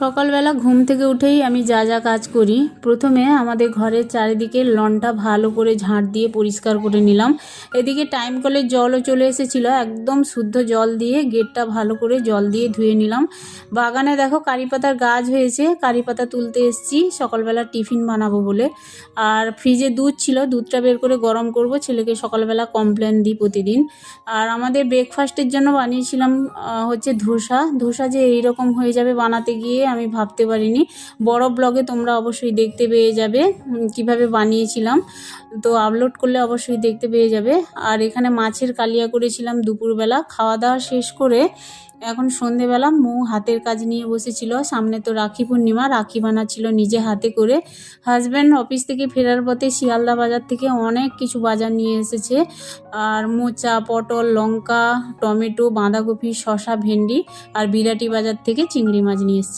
সকালবেলা ঘুম থেকে উঠেই আমি যা যা কাজ করি, প্রথমে আমাদের ঘরের চারিদিকে লনটা ভালো করে ঝাঁট দিয়ে পরিষ্কার করে নিলাম। এদিকে টাইম কলের জলও চলে এসেছিল, একদম শুদ্ধ জল দিয়ে গেটটা ভালো করে জল দিয়ে ধুয়ে নিলাম। বাগানে দেখো কারি পাতার গাছ হয়েছে, কারি পাতা তুলতে এসেছি, সকালবেলা টিফিন বানাবো বলে। আর ফ্রিজে দুধ ছিল, দুধটা বের করে গরম করব, ছেলেকে সকালবেলা কমপ্লেন দিই প্রতিদিন। আর আমাদের ব্রেকফাস্টের জন্য বানিয়েছিলাম হচ্ছে ধোসা। ধোসা যে এইরকম হয়ে যাবে বানাতে গিয়ে আমি ভাবতে পারিনি। বড় ব্লগে তোমরা অবশ্যই দেখতে পেয়ে যাবে কীভাবে বানিয়েছিলাম। তো আপলোড করলে অবশ্যই দেখতে পেয়ে যাবে। আর এখানে মাছের কালিয়া করেছিলাম দুপুরবেলা। খাওয়া দাওয়া শেষ করে এখন সন্ধেবেলা মৌ হাতের কাজ নিয়ে বসেছিল। সামনে তো রাখি পূর্ণিমা, রাখি বানাচ্ছিল নিজে হাতে করে। হাজব্যান্ড অফিস থেকে ফেরার পথে শিয়ালদা বাজার থেকে অনেক কিছু বাজার নিয়ে এসেছে। আর মোচা, পটল, লঙ্কা, টমেটো, বাঁধাকপি, শসা, ভেন্ডি আর বিরাটি বাজার থেকে চিংড়ি মাছ নিয়ে এসেছে।